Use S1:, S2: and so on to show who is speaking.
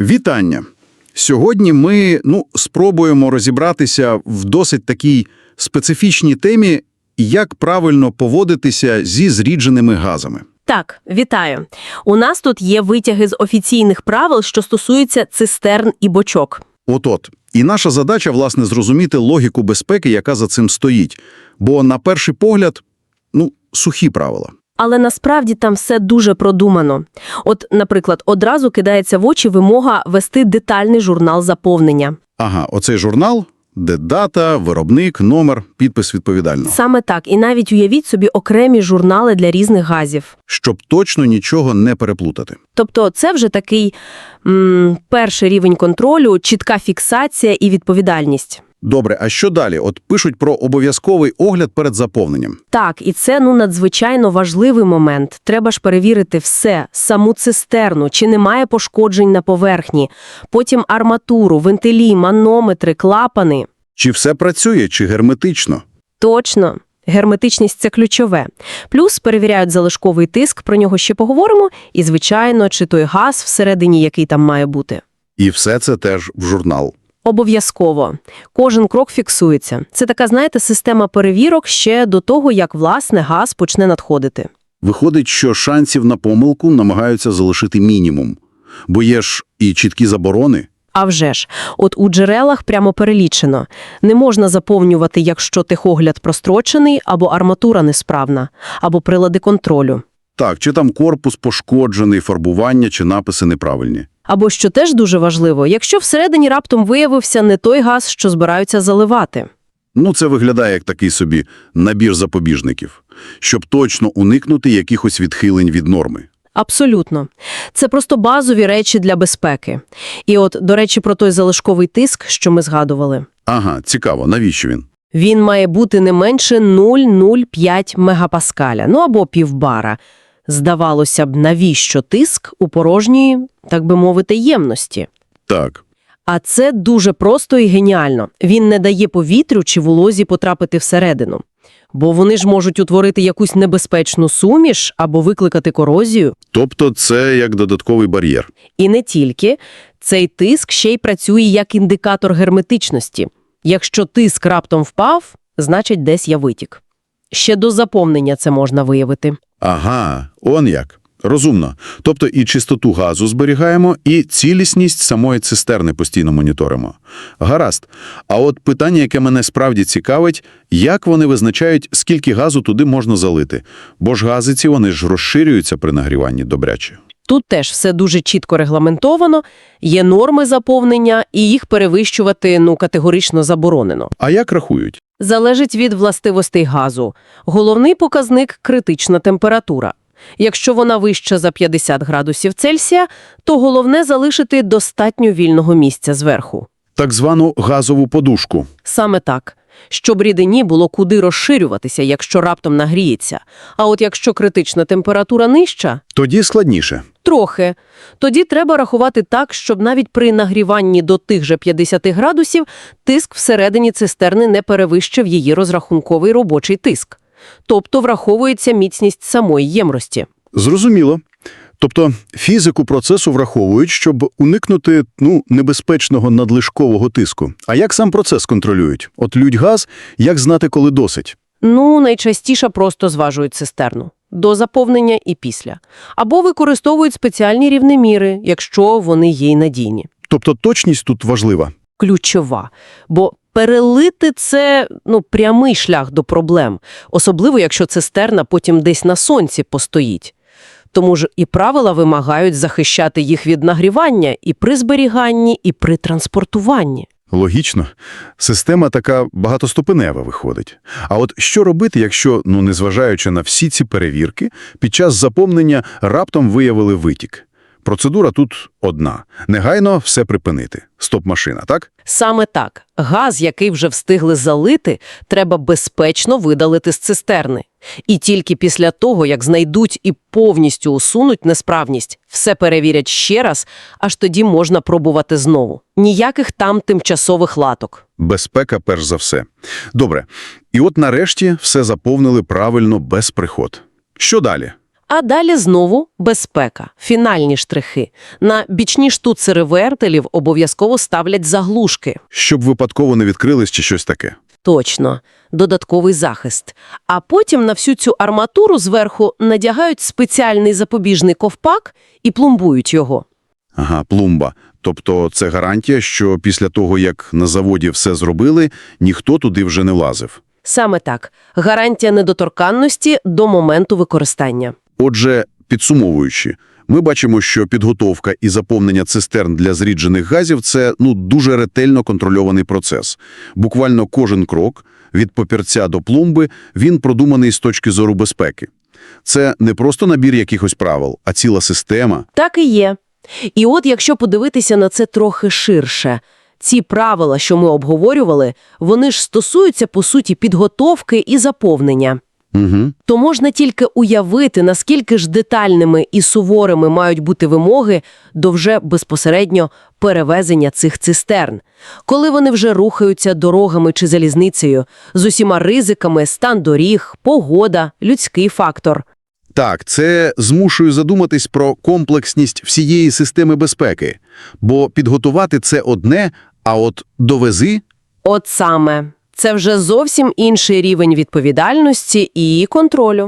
S1: Вітання! Сьогодні ми ну, спробуємо розібратися в досить такій специфічній темі, як правильно поводитися зі зрідженими газами.
S2: Так, вітаю. У нас тут є витяги з офіційних правил, що стосуються цистерн і бочок.
S1: От-от. І наша задача, власне, зрозуміти логіку безпеки, яка за цим стоїть. Бо, на перший погляд, ну, сухі правила.
S2: Але насправді там все дуже продумано. От, наприклад, одразу кидається в очі вимога вести детальний журнал заповнення.
S1: Ага, оцей журнал, де дата, виробник, номер, підпис відповідально.
S2: Саме так. І навіть уявіть собі окремі журнали для різних газів.
S1: Щоб точно нічого не переплутати.
S2: Тобто це вже такий м, перший рівень контролю, чітка фіксація і відповідальність.
S1: Добре, а що далі? От пишуть про обов'язковий огляд перед заповненням.
S2: Так, і це ну надзвичайно важливий момент. Треба ж перевірити все, саму цистерну, чи немає пошкоджень на поверхні, потім арматуру, вентилі, манометри, клапани.
S1: Чи все працює, чи герметично?
S2: Точно. Герметичність – це ключове. Плюс перевіряють залишковий тиск, про нього ще поговоримо, і, звичайно, чи той газ всередині, який там має бути.
S1: І все це теж в журнал.
S2: Обов'язково. Кожен крок фіксується. Це така, знаєте, система перевірок ще до того, як, власне, газ почне надходити.
S1: Виходить, що шансів на помилку намагаються залишити мінімум. Бо є ж і чіткі заборони.
S2: А вже ж, от у джерелах прямо перелічено. Не можна заповнювати, якщо техогляд прострочений, або арматура несправна, або прилади контролю.
S1: Так, чи там корпус пошкоджений, фарбування чи написи неправильні.
S2: Або, що теж дуже важливо, якщо всередині раптом виявився не той газ, що збираються заливати.
S1: Ну, це виглядає як такий собі набір запобіжників, щоб точно уникнути якихось відхилень від норми.
S2: Абсолютно. Це просто базові речі для безпеки. І от, до речі, про той залишковий тиск, що ми згадували.
S1: Ага, цікаво, навіщо він?
S2: Він має бути не менше 0,05 мегапаскаля, ну або півбара. Здавалося б, навіщо тиск у порожньої, так би мовити, ємності?
S1: Так,
S2: А це дуже просто і геніально. Він не дає повітрю чи волозі потрапити всередину. Бо вони ж можуть утворити якусь небезпечну суміш або викликати корозію.
S1: тобто це як додатковий бар'єр.
S2: І не тільки. Цей тиск ще й працює як індикатор герметичності. Якщо тиск раптом впав, значить десь є витік. Ще до заповнення це можна виявити.
S1: Ага, он як. Розумно. Тобто і чистоту газу зберігаємо, і цілісність самої цистерни постійно моніторимо. Гаразд. А от питання, яке мене справді цікавить, як вони визначають, скільки газу туди можна залити? Бо ж гази ці, вони ж розширюються при нагріванні добряче.
S2: Тут теж все дуже чітко регламентовано, є норми заповнення, і їх перевищувати ну категорично заборонено.
S1: А як рахують?
S2: Залежить від властивостей газу. Головний показник – критична температура. Якщо вона вища за 50 градусів Цельсія, то головне залишити достатньо вільного місця зверху.
S1: Так звану газову подушку.
S2: Саме так. Щоб рідині було куди розширюватися, якщо раптом нагріється. А от якщо критична температура нижча –
S1: Тоді складніше.
S2: трохи. Тоді треба рахувати так, щоб навіть при нагріванні до тих же 50 градусів тиск всередині цистерни не перевищив її розрахунковий робочий тиск. Тобто враховується міцність самої ємності.
S1: Зрозуміло. Тобто фізику процесу враховують, щоб уникнути ну, небезпечного надлишкового тиску. А як сам процес контролюють? От лють газ, як знати, коли досить?
S2: Ну, найчастіше просто зважують цистерну. До заповнення і після. Або використовують спеціальні рівнеміри, якщо вони є й надійні.
S1: Тобто точність тут важлива.
S2: ключова. Бо перелити – це ну, прямий шлях до проблем, особливо якщо цистерна потім десь на сонці постоїть. Тому ж і правила вимагають захищати їх від нагрівання і при зберіганні, і при транспортуванні.
S1: Логічно. Система така багатоступенева виходить. А от що робити, якщо, ну незважаючи на всі ці перевірки, під час заповнення раптом виявили витік? Процедура тут одна. Негайно все припинити. Стоп-машина, так?
S2: Саме так. Газ, який вже встигли залити, треба безпечно видалити з цистерни. І тільки після того, як знайдуть і повністю усунуть несправність, все перевірять ще раз, аж тоді можна пробувати знову. Ніяких там тимчасових латок.
S1: Безпека перш за все. Добре. І от нарешті все заповнили правильно, без приход. Що далі?
S2: А далі знову безпека, фінальні штрихи. На бічні штуцери вертелів обов'язково ставлять заглушки.
S1: Щоб випадково не відкрились чи щось таке.
S2: Точно, додатковий захист. А потім на всю цю арматуру зверху надягають спеціальний запобіжний ковпак і пломбують його.
S1: Ага, плумба. Тобто це гарантія, що після того, як на заводі все зробили, ніхто туди вже не лазив.
S2: Саме так. Гарантія недоторканності до моменту використання.
S1: Отже, підсумовуючи, ми бачимо, що підготовка і заповнення цистерн для зріджених газів – це ну, дуже ретельно контрольований процес. Буквально кожен крок, від папірця до пломби, він продуманий з точки зору безпеки. Це не просто набір якихось правил, а ціла система.
S2: Так і є. І от якщо подивитися на це трохи ширше, ці правила, що ми обговорювали, вони ж стосуються, по суті, підготовки і заповнення.
S1: Угу.
S2: То можна тільки уявити, наскільки ж детальними і суворими мають бути вимоги до вже безпосередньо перевезення цих цистерн. Коли вони вже рухаються дорогами чи залізницею, з усіма ризиками, стан доріг, погода, людський фактор.
S1: Так, це змушує задуматись про комплексність всієї системи безпеки. Бо підготувати – це одне, а от довези
S2: От саме. Це вже зовсім інший рівень відповідальності і контролю.